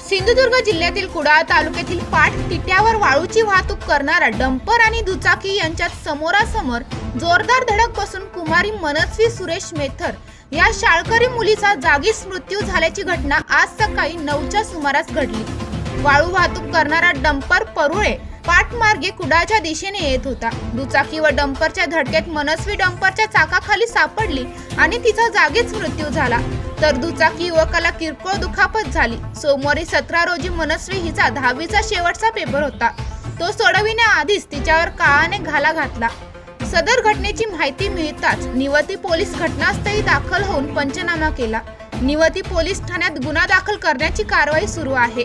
सिंधुदुर्ग जिल्ह्यातील कुडाळ तालुक्यातील पाठ तिट्यावर वाळूची वाहतूक करणारा डंपर आणि दुचाकी यांच्यात समोरासमोर जोरदार धडक बसून कुमारी मनस्वी सुरेश मेथर या शाळकरी मुलीचा जागीच मृत्यू झाल्याची घटना आज सकाळी नऊच्या सुमारास घडली. वाळू वाहतूक करणारा डंपर परुळे पाठमार्गे कुडाळच्या दिशेने येत होता. दुचाकी व डंपरच्या धडकेत मनस्वी डंपरच्या चाकाखाली सापडली आणि तिचा जागीच मृत्यू झाला. तर दुचाकी युवकाला किरकोळ दुखापत झाली. सोमवारी सतरा रोजी मनस्वी हिचा दहावीचा शेवटचा पेपर होता. तो सोडविण्याआधीच तिच्यावर काळाने घाला घातला. सदर घटनेची माहिती मिळताच निवती पोलीस घटनास्थळी दाखल होऊन पंचनामा केला. निवती पोलीस ठाण्यात गुन्हा दाखल करण्याची कारवाई सुरू आहे.